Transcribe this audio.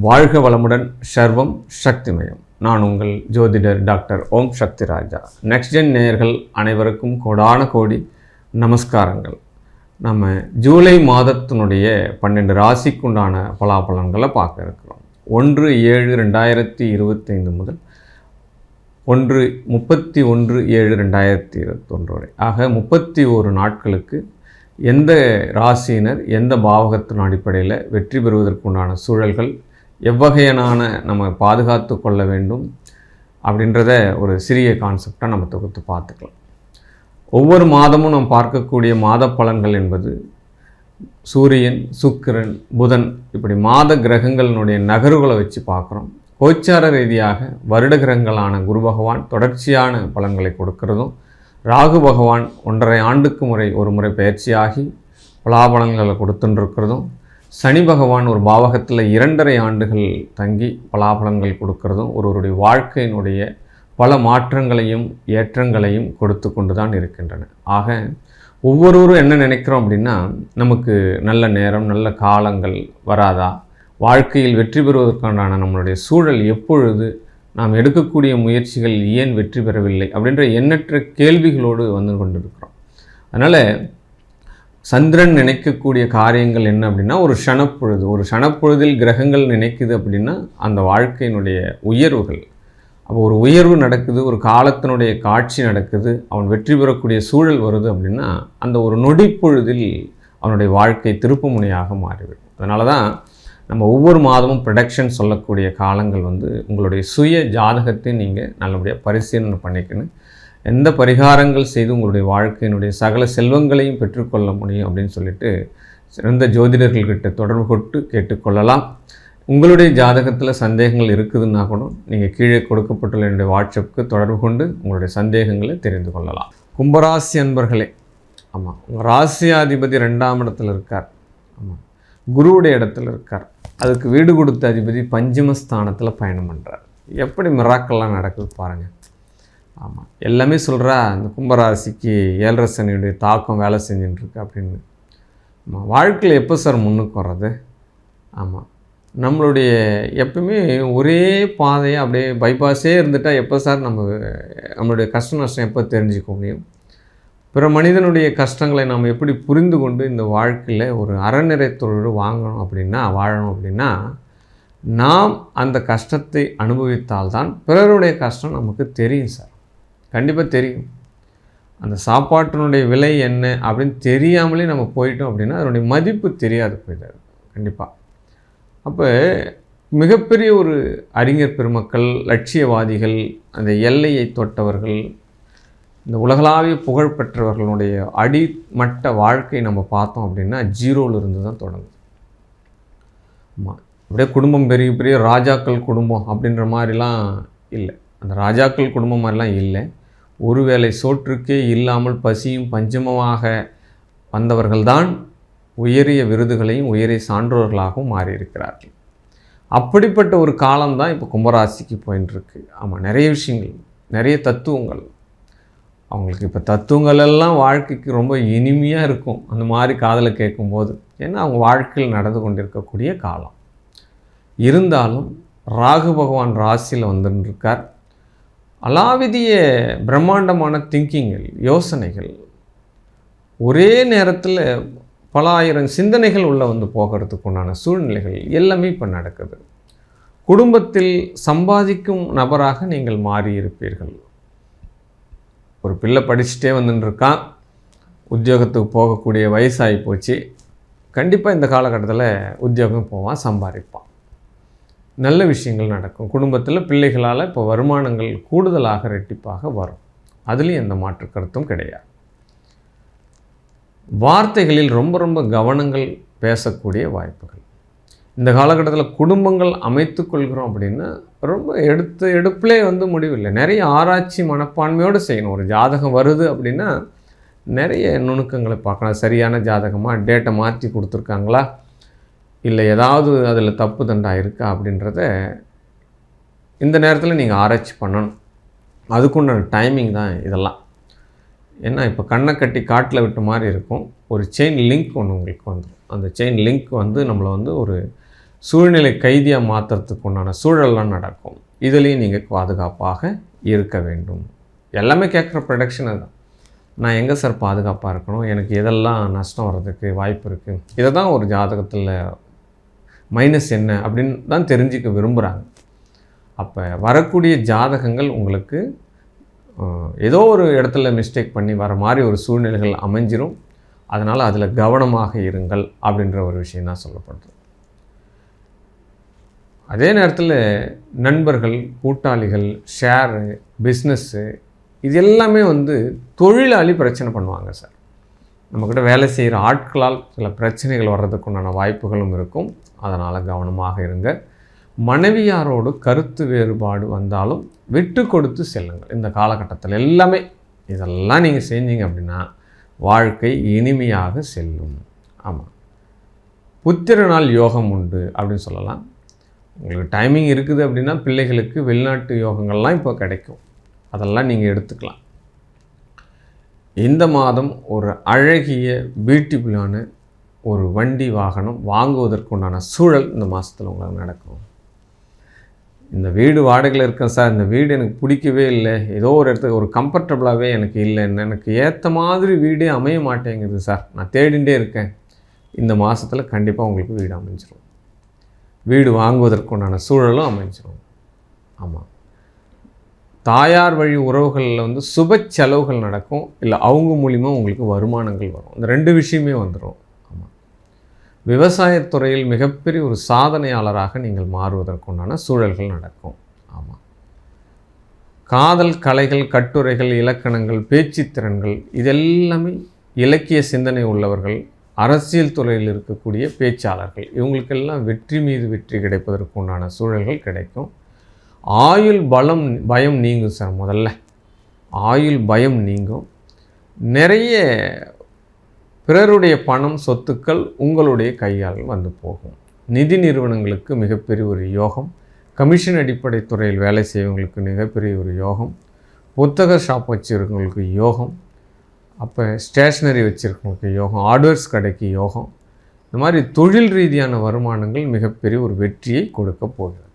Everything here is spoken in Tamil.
வாழ்க வளமுடன் சர்வம் சக்திமயம். நான் உங்கள் ஜோதிடர் doctor Om Shakti Raja. Next gen நேயர்கள் அனைவருக்கும் கோடான கோடி நமஸ்காரங்கள். நம்ம ஜூலை மாதத்தினுடைய பன்னெண்டு ராசிக்குண்டான பலாபலன்களை பார்க்க இருக்கிறோம். ஒன்று ஏழு ரெண்டாயிரத்தி இருபத்தைந்து முதல் ஒன்று முப்பத்தி ஒன்று ஏழு ரெண்டாயிரத்தி இருபத்தொன்று வரை ஆக முப்பத்தி ஒரு நாட்களுக்கு எந்த ராசியினர் எந்த பாவகத்தின் அடிப்படையில் வெற்றி பெறுவதற்குண்டான சூழல்கள் எவ்வகையனான நம்ம பாதுகாத்து கொள்ள வேண்டும் அப்படின்றத ஒரு சிறிய கான்செப்டாக நம்ம தொகுத்து பார்த்துக்கலாம். ஒவ்வொரு மாதமும் நாம் பார்க்கக்கூடிய மாத பலன்கள் என்பது சூரியன் சுக்கிரன் புதன் இப்படி மாத கிரகங்களினுடைய நகர்வுகளை வச்சு பார்க்குறோம். கோச்சார ரீதியாக வருட கிரகங்களான குரு பகவான் தொடர்ச்சியான பலன்களை கொடுக்கிறதும் ராகு பகவான் ஒன்றரை ஆண்டுக்கு முறை ஒரு முறை பயிற்சியாகி பலாபலன்களை கொடுத்துட்டுருக்கிறதும் சனி பகவான் ஒரு பாவகத்தில் இரண்டரை ஆண்டுகள் தங்கி பலாபலன்கள் கொடுக்கறதும் ஒருவருடைய வாழ்க்கையினுடைய பல மாற்றங்களையும் ஏற்றங்களையும் கொடுத்து கொண்டு தான் இருக்கின்றன. ஆக ஒவ்வொருவரும் என்ன நினைக்கிறோம் அப்படின்னா நமக்கு நல்ல நேரம் நல்ல காலங்கள் வராதா? வாழ்க்கையில் வெற்றி பெறுவதற்கான நம்மளுடைய சூழல் எப்பொழுது? நாம் எடுக்கக்கூடிய முயற்சிகள் ஏன் வெற்றி பெறவில்லை? அப்படின்ற எண்ணற்ற கேள்விகளோடு வந்து கொண்டிருக்கிறோம். அதனால் சந்திரன் நினைக்கக்கூடிய காரியங்கள் என்ன அப்படின்னா ஒரு ஷனப்பொழுது ஒரு ஷணப்பொழுதில் கிரகங்கள் நினைக்குது அப்படின்னா அந்த வாழ்க்கையினுடைய உயர்வுகள். அப்போ ஒரு உயர்வு நடக்குது ஒரு காலத்தினுடைய காட்சி நடக்குது அவன் வெற்றி பெறக்கூடிய சூழல் வருது அப்படின்னா அந்த ஒரு நொடிப்பொழுதில் அவனுடைய வாழ்க்கை திருப்புமுனையாக மாறிவிடும். அதனால தான் நம்ம ஒவ்வொரு மாதமும் ப்ரொடக்ஷன் சொல்லக்கூடிய காலங்கள் வந்து உங்களுடைய சுய ஜாதகத்தை நீங்கள் நல்லபடியாக பரிசீலனை பண்ணிக்கணும். எந்த பரிகாரங்கள் செய்து உங்களுடைய வாழ்க்கையினுடைய சகல செல்வங்களையும் பெற்றுக்கொள்ள முடியும் அப்படின்னு சொல்லிட்டு சிறந்த ஜோதிடர்கள்கிட்ட தொடர்பு கொண்டு கேட்டுக்கொள்ளலாம். உங்களுடைய ஜாதகத்தில் சந்தேகங்கள் இருக்குதுன்னா கூட நீங்கள் கீழே கொடுக்கப்பட்டுள்ள என்னுடைய வாட்ஸ்அப்புக்கு தொடர்பு கொண்டு உங்களுடைய சந்தேகங்களை தெரிந்து கொள்ளலாம். கும்பராசி அன்பர்களே ஆமாம் உங்கள் ராசியாதிபதி ரெண்டாம் இடத்துல இருக்கார். ஆமாம் குருவுடைய இடத்துல இருக்கார். அதுக்கு வீடு கொடுத்த அதிபதி பஞ்சமஸ்தானத்தில் பயணம் பண்ணுறார் எப்படி மிராக்கெல்லாம் நடக்குது பாருங்கள் ஆமாம் எல்லாமே சொல்கிறா இந்த கும்பராசிக்கு ஏழரை சனியுடைய தாக்கம் வேலை செஞ்சுட்டுருக்கு அப்படின்னு. ஆமாம் வாழ்க்கையில் எப்போ சார் முன்னுக்கு வர்றது? ஆமாம் நம்மளுடைய எப்பவுமே ஒரே பாதையை அப்படியே பைபாஸே இருந்துட்டால் எப்போ சார் நம்ம நம்மளுடைய கஷ்ட நஷ்டம் எப்போ தெரிஞ்சுக்க முடியும்? பிற மனிதனுடைய கஷ்டங்களை நாம் எப்படி புரிந்து கொண்டு இந்த வாழ்க்கையில் ஒரு அறநிறைத்தொழில் வாங்கணும் அப்படின்னா வாழணும் அப்படின்னா நாம் அந்த கஷ்டத்தை அனுபவித்தால்தான் பிறருடைய கஷ்டம் நமக்கு தெரியும் சார். கண்டிப்பாக தெரியும். அந்த சாப்பாட்டினுடைய விலை என்ன அப்படின்னு தெரியாமலே நம்ம போயிட்டோம் அப்படின்னா அதனுடைய மதிப்பு தெரியாது போயிட்டார். கண்டிப்பாக அப்போ மிகப்பெரிய ஒரு அறிஞர் பெருமக்கள் லட்சியவாதிகள் அந்த எல்லையை தொட்டவர்கள் இந்த உலகளாவிய புகழ் பெற்றவர்களுடைய அடிமட்ட வாழ்க்கை நம்ம பார்த்தோம் அப்படின்னா ஜீரோவிலிருந்து தான் தொடங்குது. ஆமாம் அப்படியே குடும்பம் பெரிய பெரிய ராஜாக்கள் குடும்பம் அப்படின்ற மாதிரிலாம் இல்லை. அந்த ராஜாக்கள் குடும்பம் மாதிரிலாம் இல்லை. ஒருவேளை சோற்றுக்கே இல்லாமல் பசியும் பஞ்சமுமாக வந்தவர்கள்தான் உயரிய விருதுகளையும் உயரிய சான்றோர்களாகவும் மாறியிருக்கிறார்கள். அப்படிப்பட்ட ஒரு காலம்தான் இப்போ கும்பராசிக்கு போயின்ட்டுருக்கு ஆமாம் நிறைய விஷயங்கள் நிறைய தத்துவங்கள். அவங்களுக்கு இப்போ தத்துவங்கள் எல்லாம் வாழ்க்கைக்கு ரொம்ப இனிமையாக இருக்கும். அந்த மாதிரி காதலை கேட்கும்போது ஏன்னா அவங்க வாழ்க்கையில் நடந்து கொண்டிருக்கக்கூடிய காலம். இருந்தாலும் ராகு பகவான் ராசியில் வந்துருக்கார் அலாவிதிய பிரம்மாண்டமான திங்கிங்கள் யோசனைகள் ஒரே நேரத்தில் பல ஆயிரம் சிந்தனைகள் உள்ளே வந்து போகிறதுக்கு உண்டான சூழ்நிலைகள் எல்லாமே இப்போ நடக்குது. குடும்பத்தில் சம்பாதிக்கும் நபராக நீங்கள் மாறியிருப்பீர்கள். ஒரு பிள்ளை படிச்சுட்டே வந்துட்டுருக்கான் உத்தியோகத்துக்கு போகக்கூடிய வயசாகி போச்சு கண்டிப்பாக இந்த காலகட்டத்தில் உத்தியோகம் போவான் சம்பாதிப்பான். நல்ல விஷயங்கள் நடக்கும். குடும்பத்தில் பிள்ளைகளால் இப்போ வருமானங்கள் கூடுதலாக ரெட்டிப்பாக வரும். அதுலேயும் எந்த மாற்று கருத்தும் கிடையாது. வார்த்தைகளில் ரொம்ப ரொம்ப கவனங்கள் பேசக்கூடிய வாய்ப்புகள். இந்த காலகட்டத்தில் குடும்பங்கள் அமைத்து கொள்கிறோம் அப்படின்னா ரொம்ப எடுத்து எடுப்பிலே வந்து முடிவில்லை நிறைய ஆராய்ச்சி மனப்பான்மையோடு செய்யணும். ஒரு ஜாதகம் வருது அப்படின்னா நிறைய நுணுக்கங்களை பார்க்கணும் சரியான ஜாதகமாக டேட்டை மாற்றி கொடுத்துருக்காங்களா? இல்லை ஏதாவது அதில் தப்பு தண்டா இருக்கா அப்படின்றத இந்த நேரத்தில் நீங்கள் ஆராய்ச்சி பண்ணணும். அதுக்குண்டான டைமிங் தான் இதெல்லாம். ஏன்னா இப்போ கண்ணை கட்டி காட்டில் விட்ட மாதிரி இருக்கும். ஒரு செயின் லிங்க் ஒன்று உங்களுக்கு வந்துடும் அந்த செயின் லிங்க் வந்து நம்மளை வந்து ஒரு சூழ்நிலை கைதியாக மாற்றுறதுக்கு உண்டான சூழல்லாம் நடக்கும். இதுலேயும் நீங்கள் பாதுகாப்பாக இருக்க வேண்டும். எல்லாமே கேட்குற ப்ரொடக்ஷன் அதுதான். நான் எங்கே சார் பாதுகாப்பாக இருக்கணும்? எனக்கு எதெல்லாம் நஷ்டம் வர்றதுக்கு வாய்ப்பு இருக்குது இதை தான் ஒரு ஜாதகத்தில் மைனஸ் என்ன அப்படின்னு தான் தெரிஞ்சுக்க விரும்புகிறாங்க அப்போ வரக்கூடிய ஜாதகங்கள் உங்களுக்கு ஏதோ ஒரு இடத்துல மிஸ்டேக் பண்ணி வர மாதிரி ஒரு சூழ்நிலைகள் அமைஞ்சிரும். அதனால் அதில் கவனமாக இருங்கள் அப்படின்ற ஒரு விஷயம் தான் சொல்லப்படுது. அதே நேரத்தில் நண்பர்கள் கூட்டாளிகள் ஷேரு பிஸ்னஸ்ஸு இது எல்லாமே வந்து தொழிலாளி பிரச்சனை பண்ணுவாங்க சார். நம்மக்கிட்ட வேலை செய்கிற ஆட்களால் சில பிரச்சனைகள் வர்றதுக்கு உண்டான வாய்ப்புகளும் இருக்கும். அதனால் கவனமாக இருங்க. மனைவியாரோடு கருத்து வேறுபாடு வந்தாலும் விட்டு கொடுத்து செல்லுங்கள். இந்த காலகட்டத்தில் எல்லாமே இதெல்லாம் நீங்கள் செஞ்சீங்க அப்படின்னா வாழ்க்கை இனிமையாக செல்லும். ஆமாம் புத்திர நாள் யோகம் உண்டு அப்படின்னு சொல்லலாம். உங்களுக்கு டைமிங் இருக்குது அப்படின்னா பிள்ளைகளுக்கு வெளிநாட்டு யோகங்கள்லாம் இப்போ கிடைக்கும். அதெல்லாம் நீங்கள் எடுத்துக்கலாம். இந்த மாதம் ஒரு அழகிய பியூட்டிஃபுல்லான ஒரு வண்டி வாகனம் வாங்குவதற்குண்டான சூழல் இந்த மாதத்தில் உங்களுக்கு நடக்கும். இந்த வீடு வாடகையில் இருக்கேன் சார். இந்த வீடு எனக்கு பிடிக்கவே இல்லை. ஏதோ ஒரு இடத்துக்கு ஒரு கம்ஃபர்டபுளாகவே எனக்கு இல்லை. எனக்கு ஏற்ற மாதிரி வீடே அமைய மாட்டேங்குது சார். நான் தேடிகிட்டே இருக்கேன். இந்த மாதத்தில் கண்டிப்பாக உங்களுக்கு வீடு அமைஞ்சிடும் வீடு வாங்குவதற்குண்டான சூழலும் அமைஞ்சிடும் ஆமாம் தாயார் வழி உறவுகளில் வந்து சுப செலவுகள் நடக்கும் இல்லை அவங்க மூலிமா உங்களுக்கு வருமானங்கள் வரும். இந்த ரெண்டு விஷயமே வந்துடும் ஆமாம் விவசாயத்துறையில் மிகப்பெரிய ஒரு சாதனையாளராக நீங்கள் மாறுவதற்குண்டான சூழல்கள் நடக்கும். ஆமாம் காதல் கலைகள் கட்டுரைகள் இலக்கணங்கள் பேச்சுத்திறன்கள் இதெல்லாமே இலக்கிய சிந்தனை உள்ளவர்கள் அரசியல் துறையில் இருக்கக்கூடிய பேச்சாளர்கள் இவங்களுக்கெல்லாம் வெற்றி மீது வெற்றி கிடைப்பதற்கு உண்டான சூழல்கள் கிடைக்கும். ஆயுள் பலம் பயம் நீங்கும் சார் முதல்ல. ஆயுள் பயம் நீங்கும். நிறைய பிறருடைய பணம் சொத்துக்கள் உங்களுடைய கையால் வந்து போகும். நிதி நிறுவனங்களுக்கு மிகப்பெரிய ஒரு யோகம். கமிஷன் அடிப்படை துறையில் வேலை செய்வங்களுக்கு மிகப்பெரிய ஒரு யோகம். புத்தக ஷாப் வச்சுருக்கவங்களுக்கு யோகம். அப்போ ஸ்டேஷ்னரி வச்சுருக்கவங்களுக்கு யோகம். ஹார்ட்வேர்ஸ் கடைக்கு யோகம். இந்த மாதிரி தொழில் ரீதியான வருமானங்கள் மிகப்பெரிய ஒரு வெற்றியை கொடுக்க போகிறது.